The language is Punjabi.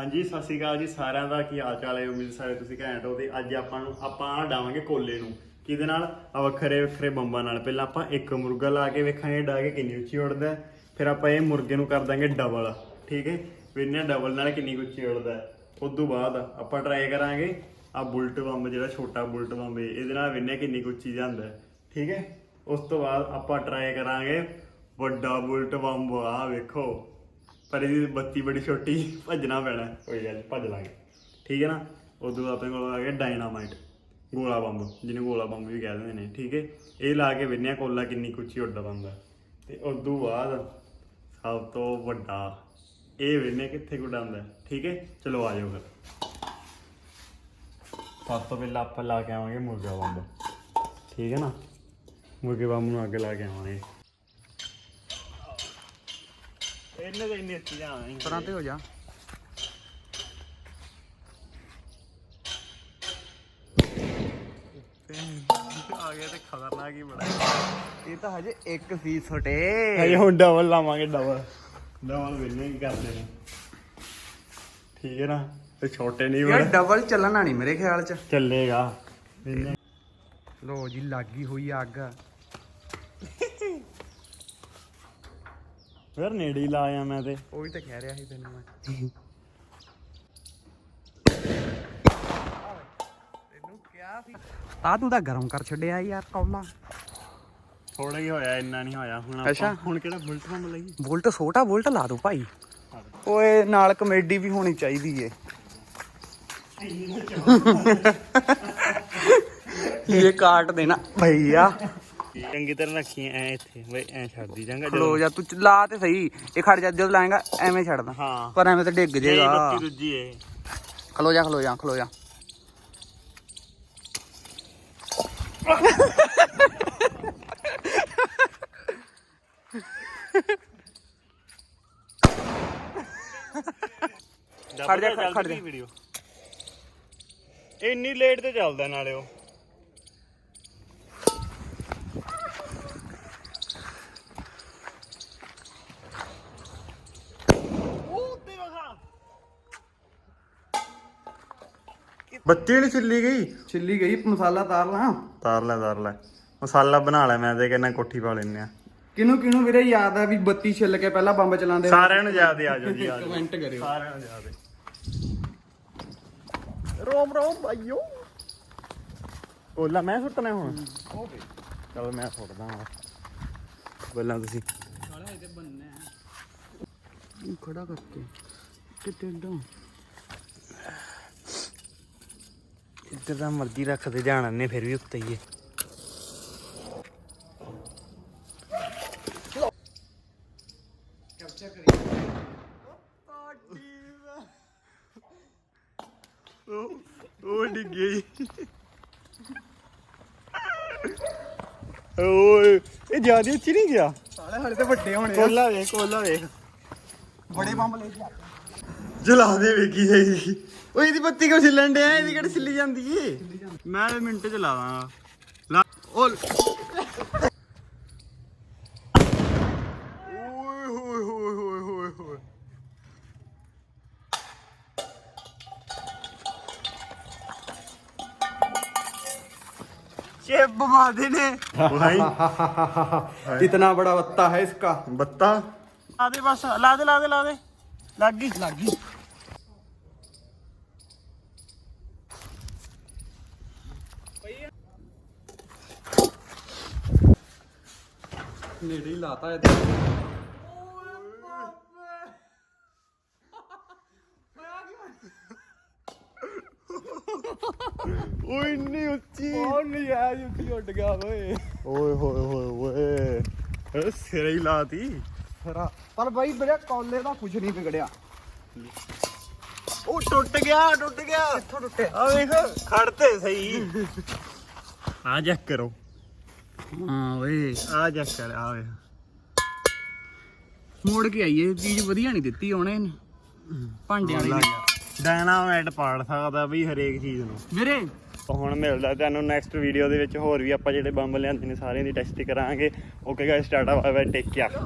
ਹਾਂਜੀ, ਸਤਿ ਸ਼੍ਰੀ ਅਕਾਲ ਜੀ ਸਾਰਿਆਂ ਦਾ। ਕੀ ਹਾਲ ਚਾਲ ਹੈ? ਉਮੀਦ ਸਾਰੇ ਤੁਸੀਂ ਘੈਂਟ ਹੋ ਤੇ ਅੱਜ ਆਪਾਂ ਨੂੰ ਆਪਾਂ ਡਾਵਾਂਗੇ ਕੋਲੇ ਨੂੰ। ਕਿਹਦੇ ਨਾਲ? ਆ ਵੱਖਰੇ ਵੱਖਰੇ ਬੰਬਾਂ ਨਾਲ। ਪਹਿਲਾਂ ਆਪਾਂ ਇੱਕ ਮੁਰਗਾ ਲਾ ਕੇ ਵੇਖਾਂਗੇ ਡਾ ਕੇ ਕਿੰਨੀ ਉੱਚੀ ਉੱਡਦਾ ਹੈ। ਫਿਰ ਆਪਾਂ ਇਹ ਮੁਰਗੇ ਨੂੰ ਕਰ ਦਾਂਗੇ ਡਬਲ। ਠੀਕ ਹੈ? ਫਿਰ ਇਹਨਾਂ ਡਬਲ ਨਾਲ ਕਿੰਨੀ ਕੁ ਉੱਚੀ ਉੱਡਦਾ ਹੈ। ਉਸ ਤੋਂ ਬਾਅਦ ਆਪਾਂ ਟਰਾਈ ਕਰਾਂਗੇ ਆ ਬੁਲਟ ਬੰਬ, ਜਿਹੜਾ ਛੋਟਾ ਬੁਲਟ ਬੰਬ ਹੈ, ਇਹਦੇ ਨਾਲ ਵਿੰਨੇ ਕਿੰਨੀ ਕੁ ਉੱਚੀ ਜਾਂਦਾ ਹੈ। ਠੀਕ ਹੈ? ਉਸ ਤੋਂ ਬਾਅਦ ਆਪਾਂ ਟਰਾਈ ਕਰਾਂਗੇ ਵੱਡਾ ਬੁਲਟ ਬੰਬ। ਆ ਵੇਖੋ। ਪਰ ਇਹਦੀ ਬੱਤੀ ਬੜੀ ਛੋਟੀ ਭੱਜਣਾ ਪੈਣਾ। ਕੋਈ ਗੱਲ ਨੀ, ਭੱਜ ਲਾਂਗੇ। ਠੀਕ ਹੈ ਨਾ? ਉਦੋਂ ਬਾਅਦ ਆਪਣੇ ਕੋਲ ਆ ਗਿਆ ਡਾਇਨਾਮਾਈਟ ਗੋਲਾ ਬੰਬ ਜਿਹਨੂੰ ਗੋਲਾ ਬੰਬ ਵੀ ਕਹਿ ਦਿੰਦੇ ਨੇ ਠੀਕ ਹੈ? ਇਹ ਲਾ ਕੇ ਵਿੰਨਿਆ ਕੋਲਾ ਕਿੰਨੀ ਕੁ ਉੱਚੀ ਉੱਡਦਾ ਬੰਦਾ ਤੇ ਉਦੋਂ ਬਾਅਦ ਸਭ ਤੋਂ ਵੱਡਾ ਇਹ ਵਿੰਨੇ ਕਿੱਥੇ ਕੁ ਉਡਾਉਂਦਾ ਠੀਕ ਹੈ? ਚਲੋ ਆ ਜਾਓ ਫਿਰ। ਸਭ ਤੋਂ ਪਹਿਲਾਂ ਆਪਾਂ ਲਾ ਕੇ ਆਵਾਂਗੇ ਮੁਰਗਾ ਬੰਬ। ਠੀਕ ਹੈ ਨਾ? ਮੁਰਗੇ ਬੰਬ ਨੂੰ ਅੱਗੇ ਲਾ ਕੇ ਆਵਾਂਗੇ। ਇਹਨੇ ਤਾਂ ਇੰਨੀ ਅੱਛੀ ਜਾਣਾ ਪਰਾਂ ਤੇ ਹੋ ਜਾ। ਆ ਗਿਆ ਤੇ ਖਤਰਨਾਕ ਹੀ ਬੜਾ। ਇਹ ਤਾਂ ਹਜੇ ਇੱਕ ਸੀ ਛੋਟੇ ਹਜੇ ਹੁਣ ਡਬਲ ਲਾਵਾਂਗੇ ਡਬਲ ਡਬਲ ਵਿੰਨੇ ਹੀ ਕਰਦੇ ਨੇ। ਠੀਕ ਹੈ ਨਾ ਤੇ ਛੋਟੇ ਨਹੀਂ ਬੜਾ। ਡਬਲ ਚੱਲਣਾ ਨਹੀਂ ਮੇਰੇ ਖਿਆਲ ਚ। ਚੱਲੇਗਾ। ਲੋ ਜੀ ਲੱਗੀ ਹੋਈ ਅੱਗ। ਫਿਰ ਨੇੜੇ ਹੀ ਲਾਇਆ ਮੈਂ ਤੇ। ਉਹੀ ਤਾਂ ਕਹਿ ਰਿਹਾ ਸੀ ਤੈਨੂੰ ਮੈਂ। ਤੈਨੂੰ ਕਿਹਾ ਸੀ। ਆ ਤੂੰ ਤਾਂ ਗਰਮ ਕਰ ਛੱਡਿਆ ਯਾਰ ਕੌਲਾ। ਥੋੜਾ ਹੀ ਹੋਇਆ ਇੰਨਾ ਨਹੀਂ ਹੋਇਆ। ਹੁਣ ਆਪਾਂ ਅੱਛਾ। ਹੁਣ ਕਿਹੜਾ ਬੁਲਟ ਬੰਬ ਲਈ? ਬੁਲਟ ਛੋਟਾ ਬੁਲਟ ਲਾ ਦੋ ਭਾਈ। ਓਏ ਨਾਲ ਕਮੇਡੀ ਵੀ ਹੋਣੀ ਚਾਹੀਦੀ ਏ। ਇਹ ਕਾਟ ਦੇਣਾ। ਭਈਆ। ਚੰਗੀ ਤਰ੍ਹਾਂ ਰੱਖੀ ਐ ਇੱਥੇ ਬਈ ਐ ਛੱਡਦੀ ਜਾਂਗਾ ਖਲੋ ਜਾ ਤੂੰ ਚ- ਲਾ ਤੇ ਸਹੀ ਇਹ ਖੜ ਜਾ ਜਦੋਂ ਲਾਏਗਾ ਐਵੇਂ ਛੱਡਦਾ ਹਾਂ। ਪਰ ਐਵੇਂ ਤਾਂ ਡਿੱਗ ਇਹ ਜੇਗਾ ਬੱਤੀ ਦੂਜੀ ਏ। ਖਲੋ ਜਾ ਖਲੋ ਜਾ ਖਲੋ ਜਾ। ਖੜ ਜਾ, ਖੜ- ਖੜ ਜਾ। ਵੀਡੀਓ। ਇੰਨੀ ਲੇਟ ਤੇ ਚੱਲਦਾ ਨਾਲੇ ਉਹ। ਬੱਤੀ ਨਹੀਂ ਛਿੱਲੀ ਗਈ? ਛਿੱਲੀ ਗਈ ਮਸਾਲਾ ਤਾਰ ਲਾਂ। ਤਾਰ ਲੈ ਤਾਰ ਲੈ। ਮਸਾਲਾ ਬਣਾ ਲੈ ਮੈਂ ਤੇ ਕਹਿੰਦਾ ਕੋਠੀ ਪਾ ਲੈਨੇ ਆ। ਕਿਨੂੰ ਕਿਨੂੰ ਵੀਰੇ ਯਾਦ ਆ ਵੀ ਬੱਤੀ ਛਿੱਲ ਕੇ ਪਹਿਲਾਂ ਬੰਬ ਚਲਾਉਂਦੇ ਸਾਰਿਆਂ ਨੂੰ ਯਾਦ ਆ ਜਾਓ ਜੀ ਆ ਜਾਓ ਕਮੈਂਟ ਕਰਿਓ। ਸਾਰਿਆਂ ਨੂੰ ਯਾਦ ਹੈ। ਰੋਮ ਰੋਮ ਭਾਈਓ। ਕੋਲਾ ਮੈਂ ਸੁੱਟਣਾ ਹੁਣ। ਚਲ ਮੈਂ ਸੁੱਟਦਾ ਹਾਂ ਪਹਿਲਾਂ ਤੁਸੀਂ। ਸਾਲਾ ਇਹਦੇ ਬੰਨੇ ਖੜਾ ਕਰਕੇ। ਕਿੱਥੇ ਡਾ ਇੱਧਰ ਦਾ ਮਰਜ਼ੀ ਰੱਖਦੇ ਜਾਣਾ ਨੇ ਫਿਰ ਵੀ ਉੱਤੇ ਹੀ ਹੈ। ਉਹ ਡਿੱਗੀ ਓਏ ਇਹ ਜ਼ਿਆਦਾ ਅੱਛੀ ਨਹੀਂ ਗਿਆ? ਸਾਲੇ ਹਾਲੇ ਤੇ ਵੱਡੇ ਹੋਣੇ ਕੋਲਾ ਵੇਖ ਕੋਲਾ ਵੇਖ। ਬੜੇ ਬੰਬ ਲੈ ਕੇ ਆ। ਜਲਾ ਦੇ ਵੇਖੀ ਜਾਈ ਓਏ ਇਹਦੀ ਬੱਤੀ ਕਿਉਂ ਛਿੱਲਣ ਡਿਆ ਇਹਦੀ ਕਿਹੜੀ ਛਿੱਲੀ ਜਾਂਦੀ ਏ ਮੈਂ ਤੇ ਮਿੰਟ ਚ ਲਾ ਦਾਂਗਾ ਲਾ ਓ ਓਏ ਹੋਏ ਹੋਏ ਹੋਏ ਹੋਏ ਹੋਏ ਚੇਪ ਬਵਾਦੇ ਨੇ ਭਾਈ इतना बड़ा बत्ता है इसका ਬੱਤਾ ਲਾ ਦੇ ਬਸ ਲਾ ਦੇ ਲਾ ਦੇ ਲਾ ਦੇ ਲੱਗ ਗਈ ਲੱਗ ਗਈ। ਨੇੜੇ ਹੀ ਲਾਤਾ ਇਹ ਓਏ ਇੰਨੀ ਉੱਚੀ। ਉਹ ਨਹੀਂ ਆ ਜੁੱਤੀ ਉੱਡ ਗਿਆ ਓਏ। ਓਏ ਹੋਏ ਹੋਏ ਓਏ ਸਿਰੇ ਹੀ ਲਾਤੀ। ਖਰਾ। ਪਰ ਬਾਈ ਮੇਰੇ ਕੌਲੇ ਦਾ ਕੁਝ ਨਹੀਂ ਵਿਗੜਿਆ। ਉਹ ਟੁੱਟ ਗਿਆ ਟੁੱਟ ਗਿਆ। ਕਿੱਥੋਂ ਟੁੱਟਿਆ? ਆ ਵੇਖ ਖੜਤੇ ਸਹੀ। ਆ ਚੈੱਕ ਕਰੋ। ਹਾਂ ਓਏ। ਆ ਚੈੱਕ ਕਰ ਆ ਵੇਖ। ਮੋੜ ਕੇ ਆਈਏ ਚੀਜ਼ ਵਧੀਆ ਨਹੀਂ ਦਿੱਤੀ ਉਹਨੇ ਭਾਂਡੇ ਵਾਲੀ ਨੇ ਡਾਇਨਾਮਾਈਟ ਪਾੜ ਸਕਦਾ ਵੀ ਹਰੇਕ ਚੀਜ਼ ਨੂੰ। ਵੀਰੇ। ਹੁਣ ਮਿਲਦਾ ਤੁਹਾਨੂੰ ਨੈਕਸਟ ਵੀਡੀਓ ਦੇ ਵਿੱਚ ਹੋਰ ਵੀ ਆਪਾਂ ਜਿਹੜੇ ਬੰਬ ਲਿਆਂਦੇ ਨੇ ਸਾਰਿਆਂ ਦੀ ਟੈਸਟ ਕਰਾਂਗੇ। ਓਕੇ ਗਾਇਸ ਸਟਾਰਟ ਆ ਟੇਕ ਕੇਅਰ